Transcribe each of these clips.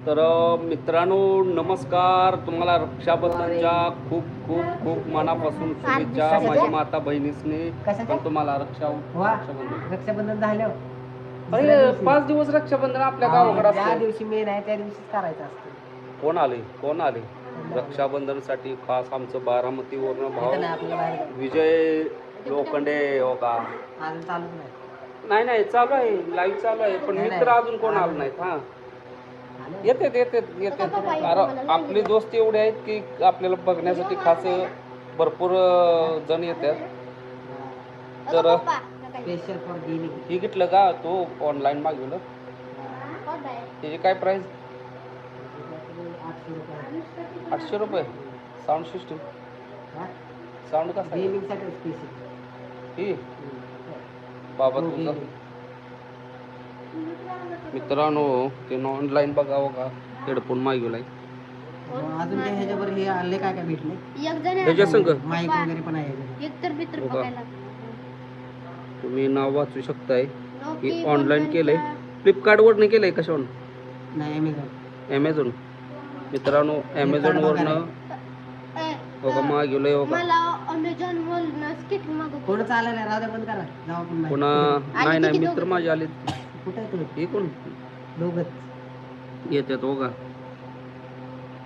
तर मित्रांनो नमस्कार. तुम्हाला रक्षाबंधनच्या खूप खूप खूप मनापासून शुभेच्छा. कशाच्या? माझी माता बहिणीसने? पण तुम्हाला रक्षा रक्षाबंधन. रक्षाबंधन झालं. पहिले पाच दिवस रक्षाबंधन आपल्या गावाकडे असतं दिवशी मेन आहे त्या दिवशीच करायचं असतं कोण आले? कोण आले? रक्षाबंधनसाठी खास आमचं बारामतीवरनं इथं भाव नाही आपल्याला बाहेर जायचं. विजय लोखंडे हो का? अजून चालूच नाही. नाही नाही चालू आहे. लाईव्ह चालू आहे. पण नाही, मित्र नाही. अजून कोण आलं नाहीत? हा? येतात येतात येतात कारण आपले दोस्त एवढे आहेत की आपल्याला बघण्यासाठी खास भरपूर जण येतात. तर स्पेशल फॉर गेमिंग ही घेतलं का तो ऑनलाईन मागवलं त्याची काय प्राइस आठशे रुपये. साऊंड सिस्टीम साऊंड कसा ही? बाबा तुझं. मित्रांनो ते ऑनलाईन बघावं का? हेडफोन मागवलाय अजून ते ह्याच्यावर हे आणले काय काय भेटले? एक जण त्याच्या संग? माईक वगैरे पण आहे. ह्याच्यावर. एक तर मित्र हो तुम्ही नाव वाचू शकताय. हे ऑनलाईन केलंय. फ्लिपकार्टवरनं केलंय कशावर नाही अमेझॉन ॲमेझॉन मित्रांनो ॲमेझॉनवरनं ए, हो का? मागवलंय हो का? मला अमेझॉन वरनं स्किट चालायला राहू द्या बंद करा जाऊ आपण बाहेर. पुन्हा नाही नाही मित्र? माझे आले कुठे आहे हे कोण तू दोघच. येतात का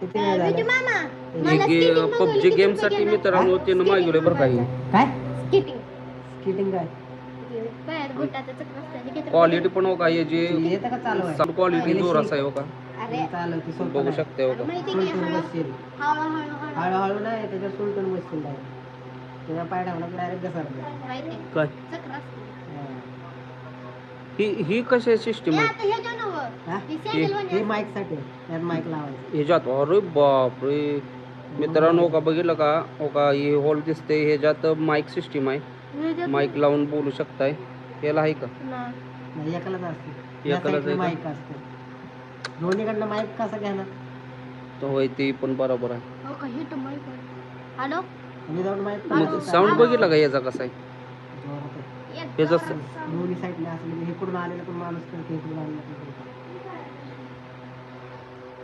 किती वेळ झाला? मामा मला एक skating मागवली, पबजी किती गेमसाठी घेणार? मित्रांनो त्यानं मागवलंय बरं काही काय? स्किटिंग स्किटिंग काय? बाहेर बुटाचं चक्र असतं, आणि किती रुपये क्वालिटी पण हो का हे जे येतं का चालू आहे? साऊंड क्वालिटी जोर असा आहे हो का? घेणार? अरे चालू आहे ती सोपं बघू नाही. शकते हो का? माहिती की सुलटून हळू- बसशील. हळूहळू हळू- हळूहळू नाही त्याच्या सुलटून बसशील तुझ्या पाय डायरेक्ट घसरला. माहिती काय? चक्र असतं. ही. ही कशी सिस्टीम हे आहे आता हे? हा? हे हे माईकसाठी आहे. त्यात माईक लावायचं. ह्याच्यात अरे बापरे. मित्रांनो हो का बघितलं का? हो का हे होल दिसते. ह्याच्यात माईक सिस्टीम आहे. हे माईक लावून बोलू शकताय. याला आहे का? नाही. नाही एकालाच असते. एकालाच आहे का? माईक असते. दोन्हीकडनं माईक कसं घेणार? तर होय ते पण बरोबर आहे. हो हे आहे. माईक मग साऊंड बघितला का याचा कसा आहे? हे जसं दोन्ही साईडला असले की इकडून आलेलं पण माणूस करते इकडून आलेलं.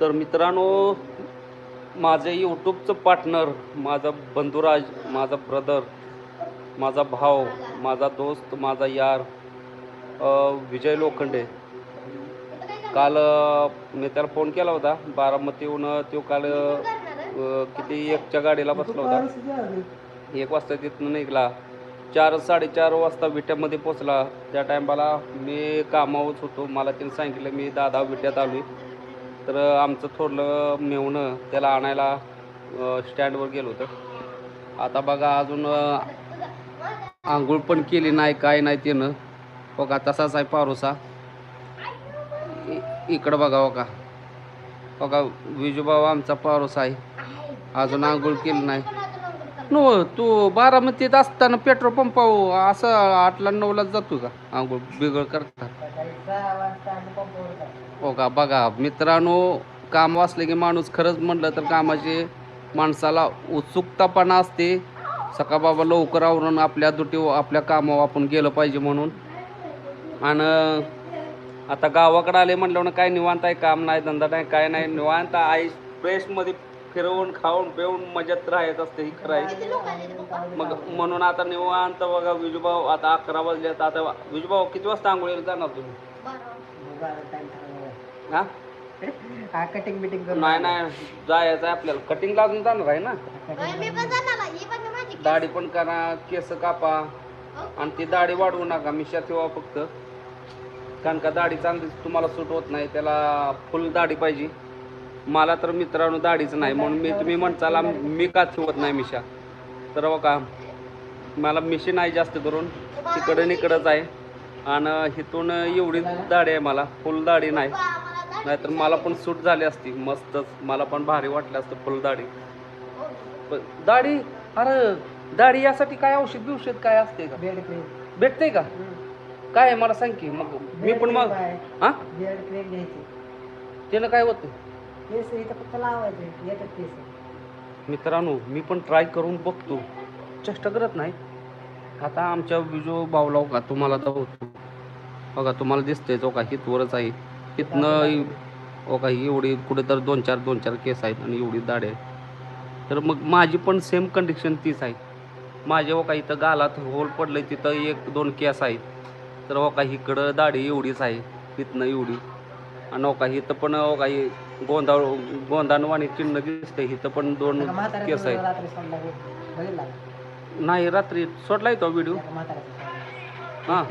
तर मित्रांनो माझे यूट्यूबचं पार्टनर माझा बंधुराज माझा ब्रदर माझा भाव माझा दोस्त माझा यार विजय लोखंडे. काल मी त्याला फोन केला होता बारामतीहून तो काल किती एकच्या गाडीला बसला होता. एक वाजता तिथनं निघाला. चार साडेचार वाजता विट्यामध्ये पोचला त्या टायमाला मी कामावरच होतो. मला त्याने सांगितलं मी दादा विट्यात आलो तर आमचं थोडलं मेवणं त्याला आणायला स्टँडवर गेलो होतं. आता बघा अजून आंघोळ पण केली नाही काय नाही त्यानं. बघा तसाच आहे पारोसा. इ- इकडं बघा बघा. का विजूबाबा आमचा पारोसा आहे. अजून आंघोळ केली नाही. नो तू बारामतीत असताना पेट्रोल पंपावर असं आठला नऊलाच जातो का? आंघोळ बिघड करता. हो का? बघा मित्रांनो काम वाचले की माणूस खरंच म्हटलं तर कामाची माणसाला उत्सुकतापणा असते. सकाळ बाबा लवकर आवरून आपल्या दुटी आपल्या कामावर आपण गेलं पाहिजे म्हणून. आणि आता गावाकडे आले म्हटलं काय निवांत आहे? काम नाही धंदा नाही काय नाही. निवांत आई फ्रेशमध्ये फिरवून खाऊन पिऊन मजेत राहायचं असते ही खरं आहे. मग म्हणून आता निवांत बघा विजूभाऊ आता अकरा वाजले आता विजूभाऊ किती वाजता आंघोळीला जाणार तुम्ही. हा? कटिंग बिटिंग नाही नाही जायचं आहे आपल्याला. कटिंग अजून जाणार आहे ना? होय, मी पण जाणार आहे. पण माझी केस. दाढी पण करा केस कापा. हो. आणि ती दाढी वाढवू नका मिशा ठेवा फक्त. कारण का दाढी चांगली तुम्हाला सूट होत नाही त्याला फुल दाढी पाहिजे. मला तर मित्रांनो दाढीच नाही म्हणून मी तुम्ही म्हणताला मी का ठेवत नाही मिशा? तर बघा मला मिशी नाही जास्त करून. तिकडं इकडंच आहे. आणि इथून एवढी दाढी आहे मला. फुल दाढी नाही. नाहीतर मला पण सूट झाली असती. मस्तच. मला पण भारी वाटलं असतं फुल दाढी. दाढी अरे दाढी यासाठी काय औषध बिवषध काय असते का? भेटते का? काय आहे मला सांग की. मग मी पण मग हा? त्यानं काय होतं केस इथं फक्त लावायचे येतात केस. मित्रांनो मी पण ट्राय करून बघतो. चेष्टा करत नाही. आता आमच्या विजो भावला का तुम्हाला दाखवतो बघा तुम्हाला दिसतंय जो का हितवरच आहे. हितनं हो काही एवढी कुठेतर दोन चार दोन चार केस आहेत आणि एवढी दाढी आहे तर मग माझी पण सेम कंडिशन तीच आहे. माझ्या हो काही इथं गालात होल पडलं तिथं एक दोन केस आहेत. तर हो काही इकडं दाढी एवढीच आहे. तिथनं एवढी. आणि हो काही इथं पण हो काही गोंधाळ गोंधाणवाणी चिन्ह दिसतंय. इथं पण दोन केस आहेत? नाही रात्री सोडलाय तो व्हिडिओ. हां.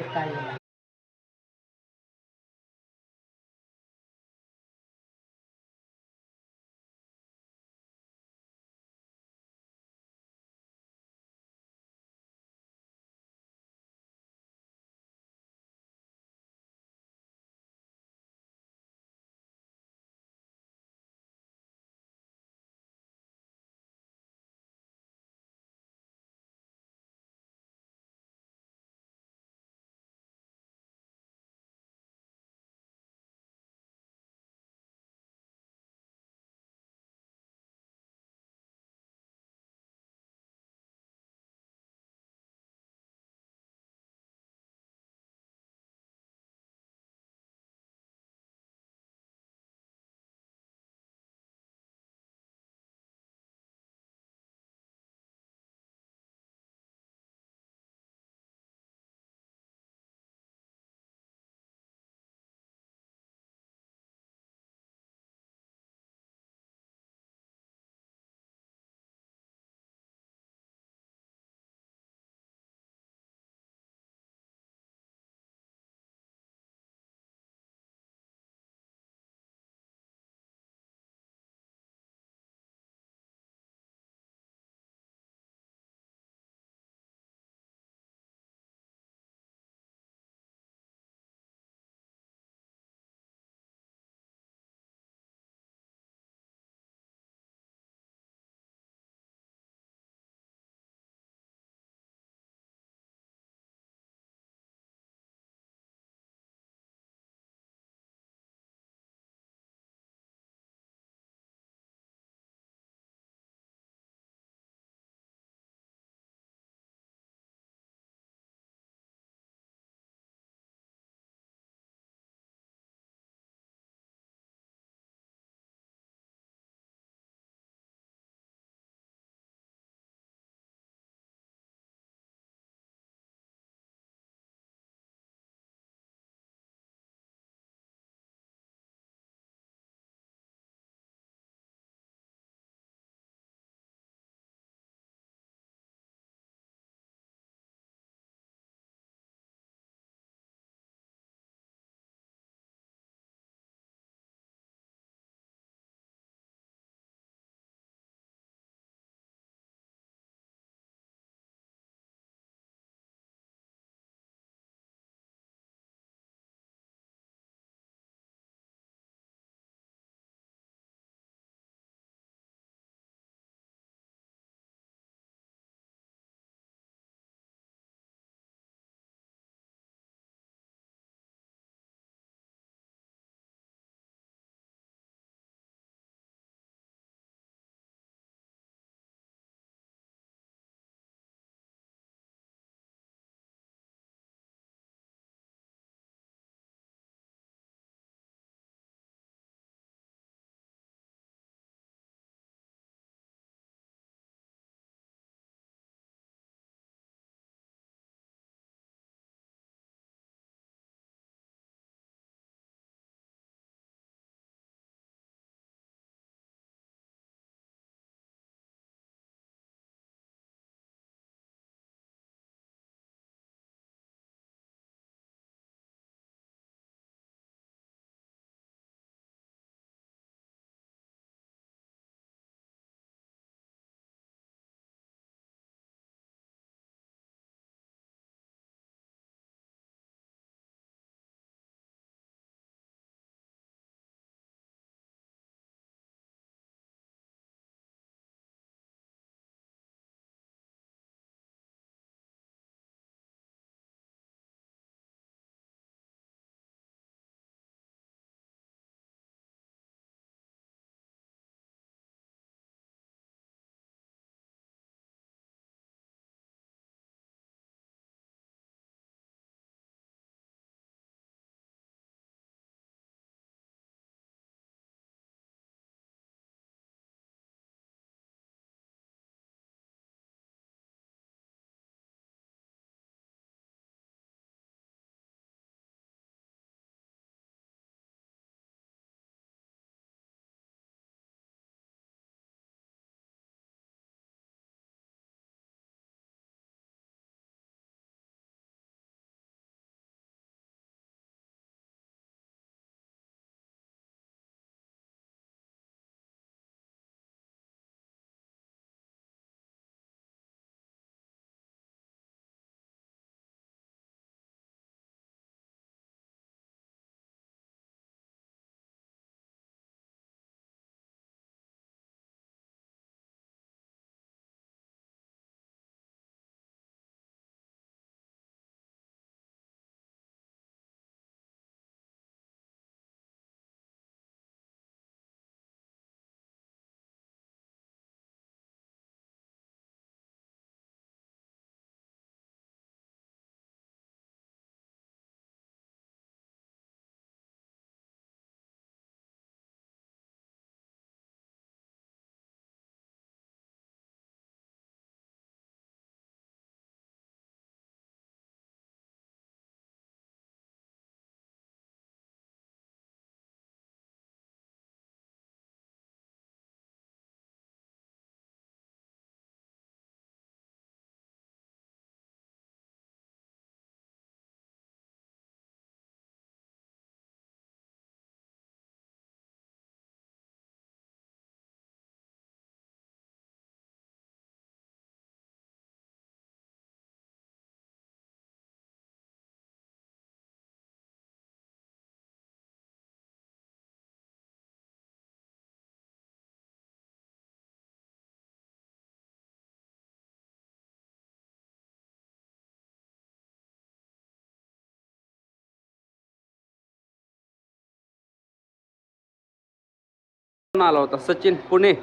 आला होता सचिन पुणे.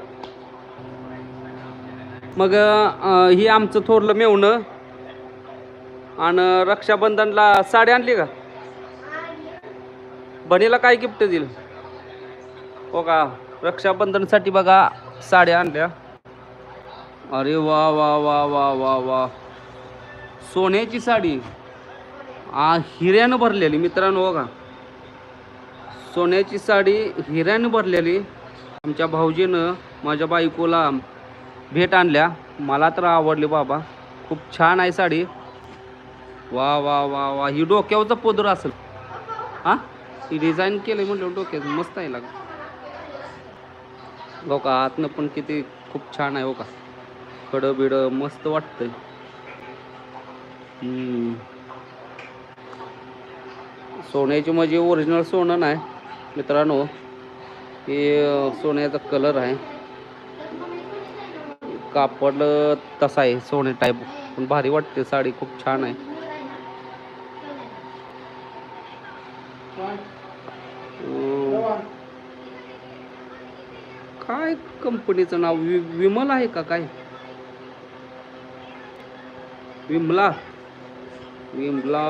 मग ही आमचं थोरलं मेवणं. आणि रक्षाबंधनला साडी आणली का? बहिणीला काय गिफ्ट दिलं? हो का? रक्षाबंधनसाठी बघा साड्या आणल्या. अरे वा वा वा वा वा वा. सोन्याची साडी. आ हिऱ्यानं भरलेली मित्रांनो बघा. सोन्याची साडी हिऱ्यानं भरलेली. आमच्या भाऊजीनं माझ्या बायकोला भेट आणल्या. मला तर आवडली बाबा. खूप छान आहे साडी. वा वा वा वा. ही डोक्यावरचा पोदर असेल. हा? ही डिझाईन केलं म्हटलं डोक्यात मस्त आहे लाग हो का? आतनं पण किती खूप छान आहे हो का? खडं बिडं मस्त वाटतंय. सोन्याची म्हणजे ओरिजिनल सोनं नाही. मित्रांनो हे सोन्याचा कलर आहे. कापड तसा आहे सोने टाईप पण भारी वाटते साडी खूप छान आहे. काय कंपनीचं नाव? वि विमल आहे का काय? विमला. विमला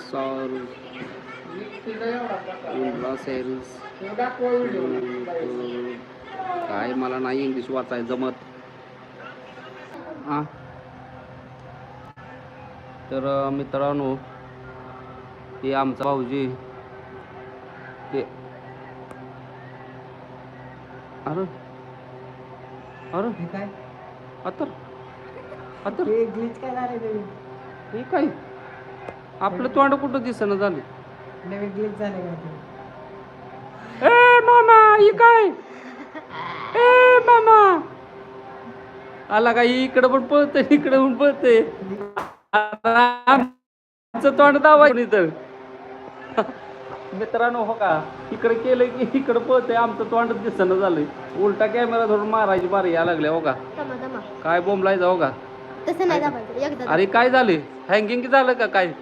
सारू काय मला नाही इंग्लिश वाचाय जमत. हा. तर मित्रांनो हे आमचा भाऊजी. हे अरे. अरे. हे काय? अतर. अतर. ते ग्लिच काय झाले हे काय? आपलं तोंड कुठं दिसणं झालं नवीन ग्लिच झाले का ते? ए मामा ही काय? ए मामा. आला का? इकडं पण पळतंय इकडं पण पळतंय. आमचं तोंड दावा तर. मित्रांनो हो का? इकडे केलं की इकडं पळतंय. आमचं तोंड दिसणं झालंय. उलटा कॅमेरा धरून मारायची बारी या लागल्या हो का? दमा दमा काय बोंबलायचं हो का? तसं नाही दाबायचं. एकदा अरे काय झाले हँगिंग झालं का काय?